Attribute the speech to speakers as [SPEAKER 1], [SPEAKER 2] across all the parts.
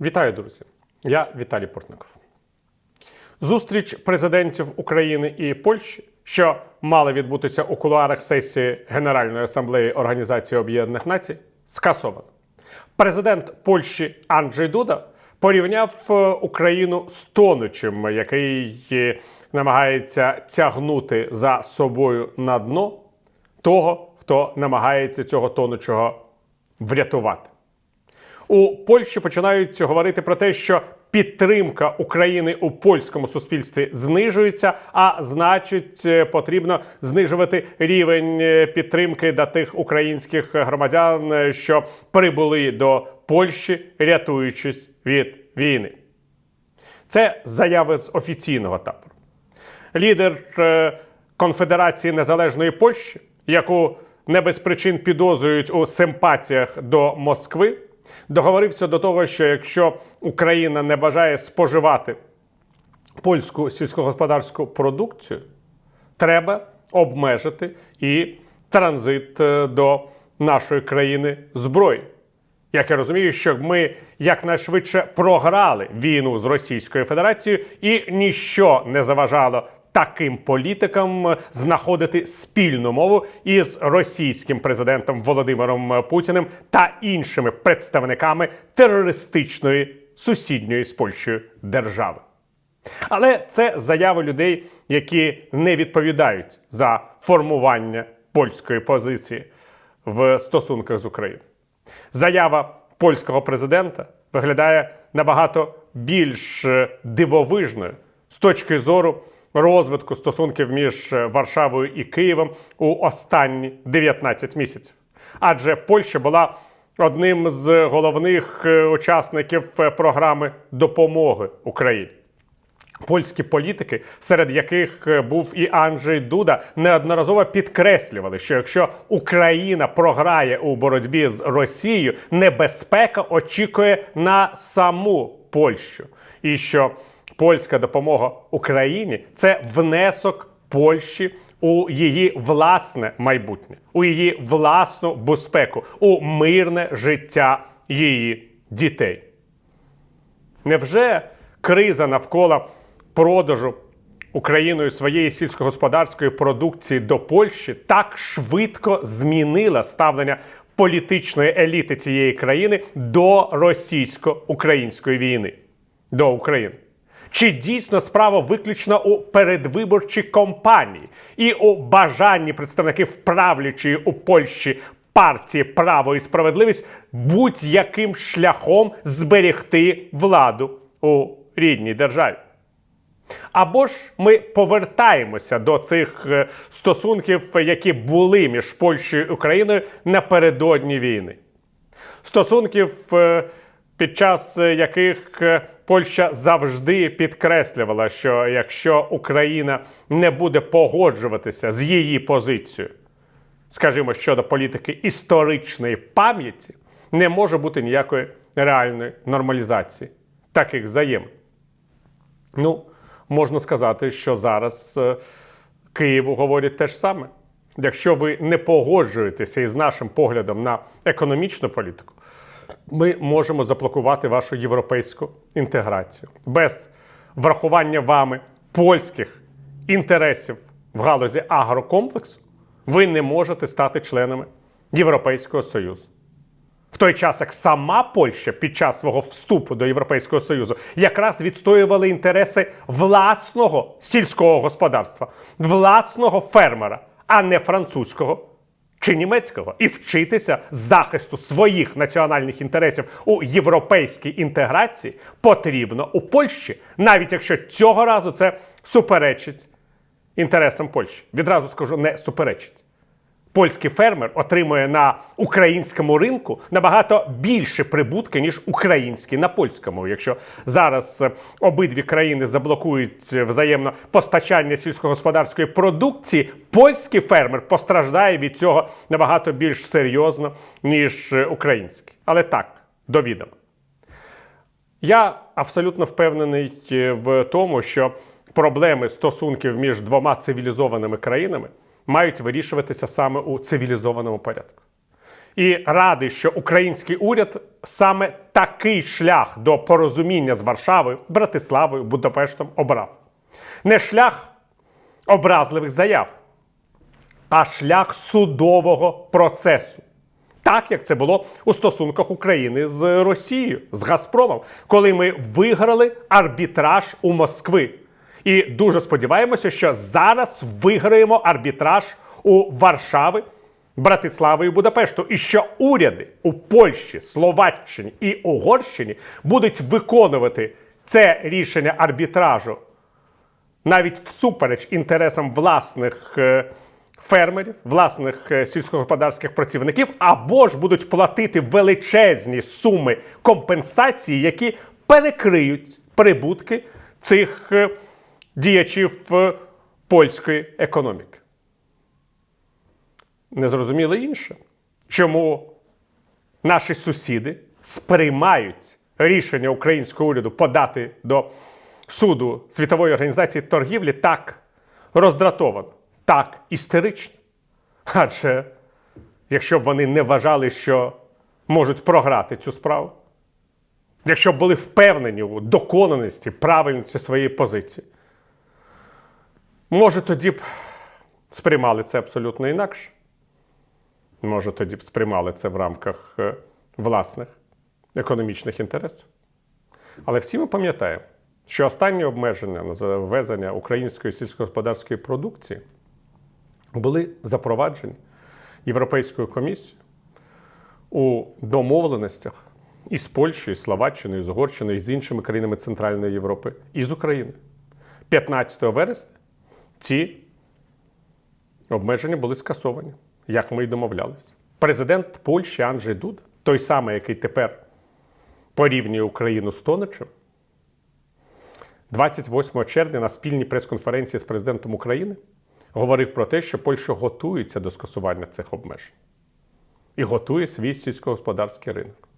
[SPEAKER 1] Вітаю, друзі! Я Віталій Портников. Зустріч президентів України і Польщі, що мала відбутися у кулуарах сесії Генеральної асамблеї Організації Об'єднаних Націй, скасовано. Президент Польщі Анджей Дуда порівняв е, Україну з тонучим, який е, намагається тягнути за собою на дно того, хто намагається цього тонучого врятувати. У Польщі починають говорити про те, що підтримка України у польському суспільстві знижується, а значить, е, потрібно знижувати рівень е, підтримки до тих українських громадян, е, що прибули до Польщі, рятуючись від війни. Це заяви з офіційного табору. Лідер Конфедерації Незалежної Польщі, яку не без причин підозрюють у симпатіях до Москви, договорився до того, що якщо Україна не бажає споживати польську сільськогосподарську продукцію, треба обмежити і транзит е, до нашої країни зброї. Як я розумію, що ми якнайшвидше програли війну з Російською Федерацією, і ніщо не заважало таким політикам знаходити спільну мову із російським президентом Володимиром Путіним та іншими представниками терористичної сусідньої з Польщею держави. Але це заяви людей, які не відповідають за формування польської позиції в стосунках з Україною. Заява польського президента виглядає набагато більш е, дивовижною з точки зору розвитку стосунків між е, Варшавою і Києвом у останні 19 місяців. Адже Польща була одним з головних е, учасників е, програми допомоги Україні. Польські політики, серед яких був і Анджей Дуда, неодноразово підкреслювали, що якщо Україна програє у боротьбі з Росією, небезпека очікує на саму Польщу, і що польська допомога Україні це внесок Польщі у її власне майбутнє, у її власну безпеку, у мирне життя її дітей. Невже криза навколо продажу Україною своєї сільськогосподарської продукції до Польщі так швидко змінила ставлення політичної еліти цієї країни до російсько-української війни до України? Чи дійсно справа виключно у передвиборчій кампанії і у бажанні представників правлячої у Польщі партії Право і справедливість будь-яким шляхом зберегти владу у рідній державі? Або ж ми повертаємося до цих е, стосунків, які були між Польщею і Україною напередодні війни. Стосунків, е, під час е, яких е, Польща завжди підкреслювала, що якщо Україна не буде погоджуватися з її позицією, скажімо, щодо політики історичної пам'яті, не може бути ніякої реальної нормалізації таких взаємин. Ну, можна сказати, що зараз е, Києву говорять те ж саме. Якщо ви не погоджуєтеся із нашим поглядом на економічну політику, ми можемо заблокувати вашу європейську інтеграцію без врахування вами польських інтересів в галузі агрокомплексу. Ви не можете стати членами Європейського Союзу. В той час, як сама Польща під час свого вступу до Європейського Союзу якраз відстоювала інтереси власного сільського господарства, власного фермера, а не французького чи німецького, і вчитися захисту своїх національних інтересів у європейській інтеграції потрібно у Польщі, навіть якщо цього разу це суперечить інтересам Польщі. Відразу скажу, не суперечить польський фермер отримує на українському ринку набагато більше прибутки, ніж український на польському. Якщо зараз е, обидві країни заблокують е, взаємно постачання сільськогосподарської продукції, польський фермер постраждає від цього набагато більш серйозно, ніж е, український. Але так, до відома. Я абсолютно впевнений в тому, що проблеми стосунків між двома цивілізованими країнами мають вирішуватися саме у цивілізованому порядку. І радий, що український уряд саме такий шлях до порозуміння з Варшавою, Братиславою, Будапештом обрав. Не шлях образливих заяв, а шлях судового процесу. Так як це було у стосунках України з Росією, з Газпромом, коли ми виграли арбітраж у Москви. І дуже сподіваємося, що зараз виграємо арбітраж у Варшави, Братислави і Будапешту, і що уряди у Польщі, Словаччині і Угорщині будуть виконувати це рішення арбітражу навіть всупереч інтересам власних е, фермерів, власних е, сільськогосподарських працівників, або ж будуть платити величезні суми компенсації, які перекриють прибутки цих е, діячів польської економіки. Не зрозуміло інше, чому наші сусіди сприймають рішення українського уряду подати до суду Світової організації торгівлі так роздратовано, так істерично. Адже якщо б вони не вважали, що можуть програти цю справу, якщо б були впевнені у доконаності, правильності своєї позиції, може тоді б сприймали це абсолютно інакше. Може, тоді б сприймали це в рамках е, власних економічних інтересів. Але всі ми пам'ятаємо, що останні обмеження на ввезення української сільськогосподарської продукції були запроваджені Європейською комісією у домовленостях із Польщею, Словаччиною, з Угорщиною, і з іншими країнами Центральної Європи і з України. 15 вересня ці обмеження були скасовані, як ми й домовлялися. Президент Польщі Анджей Дуда, той самий, який тепер порівнює Україну з Тоничем, 28 червня на спільній прес-конференції з президентом України говорив про те, що Польща готується до скасування цих обмежень і готує свій сільськогосподарський ринок.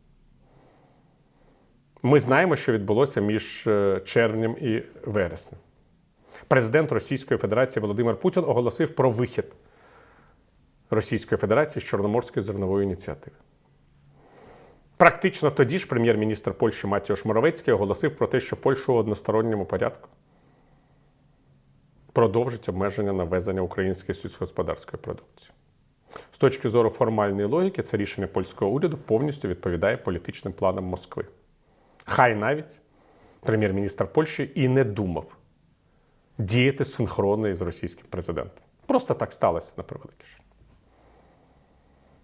[SPEAKER 1] Ми знаємо, що відбулося між е, червнем і вереснем. Президент Російської Федерації Володимир Путін оголосив про вихід Російської Федерації з Чорноморської зернової ініціативи. Практично тоді ж прем'єр-міністр Польщі Матіош Моровецький оголосив про те, що Польща у односторонньому порядку продовжить обмеження на ввезення української сільськогосподарської продукції. З точки зору формальної логіки, це рішення польського уряду повністю відповідає політичним планам Москви. Хай навіть прем'єр-міністр Польщі і не думав діяти синхронно із російським президентом. Просто так сталося на превеликий жаль.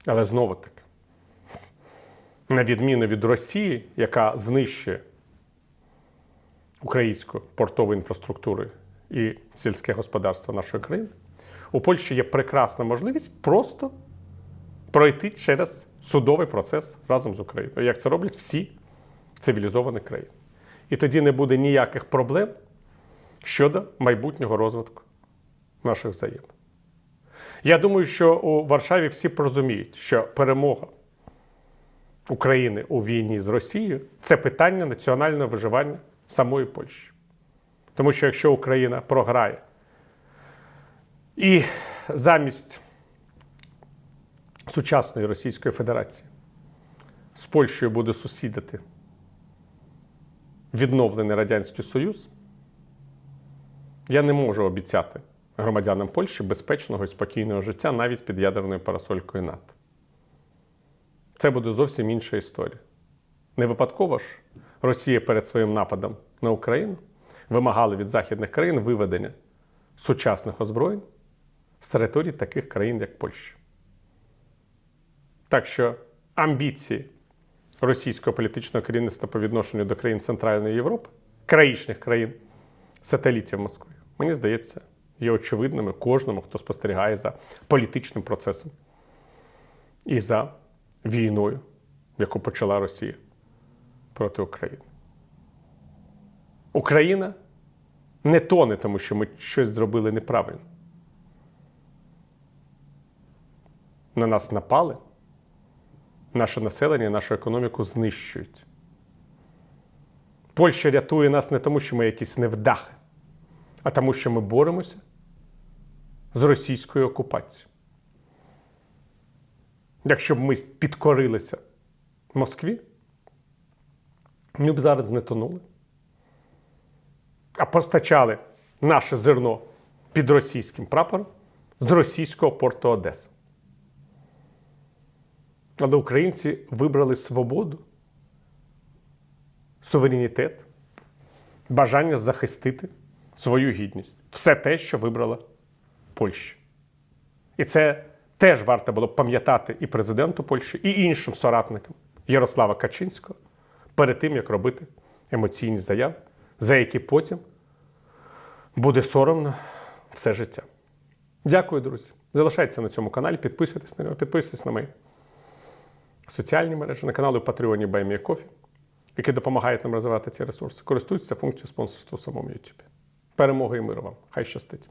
[SPEAKER 1] Але знову таки, на відміну від Росії, яка знищує українську портову інфраструктуру і сільське господарство нашої країни, у Польщі є прекрасна можливість просто пройти через судовий процес разом з Україною, як це роблять всі цивілізовані країни. І тоді не буде ніяких проблем щодо майбутнього розвитку наших взаємин. Я думаю, що у Варшаві всі порозуміють, що перемога України у війні з Росією це питання національного виживання самої Польщі. Тому що якщо Україна програє і замість сучасної Російської Федерації з Польщею буде сусідити відновлений Радянський Союз, я не можу обіцяти громадянам Польщі безпечного і спокійного життя навіть під ядерною парасолькою НАТО. Це буде зовсім інша історія. Не випадково ж Росія перед своїм нападом на Україну вимагала від західних країн виведення сучасних озброєнь з територій таких країн, як Польща. Так що амбіції російського політичного керівництва по відношенню до країн Центральної Європи, країчних країн, сателітів Москви, мені здається, є очевидними кожному, хто спостерігає за політичним процесом і за війною, яку почала Росія проти України. Україна не тоне, тому що ми щось зробили неправильно. На нас напали, наше населення, нашу економіку знищують. Польща рятує нас не тому, що ми якісь невдахи, а тому, що ми боремося з російською окупацією. Якщо б ми підкорилися Москві, ми б зараз не тонули. А постачали наше зерно під російським прапором з російського порту Одеси. Але українці вибрали свободу, суверенітет, бажання захистити свою гідність. Все те, що вибрала Польща. І це теж варто було пам'ятати і президенту Польщі, і іншим соратникам Ярослава Качинського перед тим, як робити емоційні заяви, за які потім буде соромно все життя. Дякую, друзі. Залишайтеся на цьому каналі, підписуйтесь на нього, підписуйтесь на мої соціальні мережі, на канали Патреоні Баймія Кофі, які допомагають нам розвивати ці ресурси. Користуйтеся функцією спонсорства в самому YouTube. Перемоги і миру вам! Хай щастить!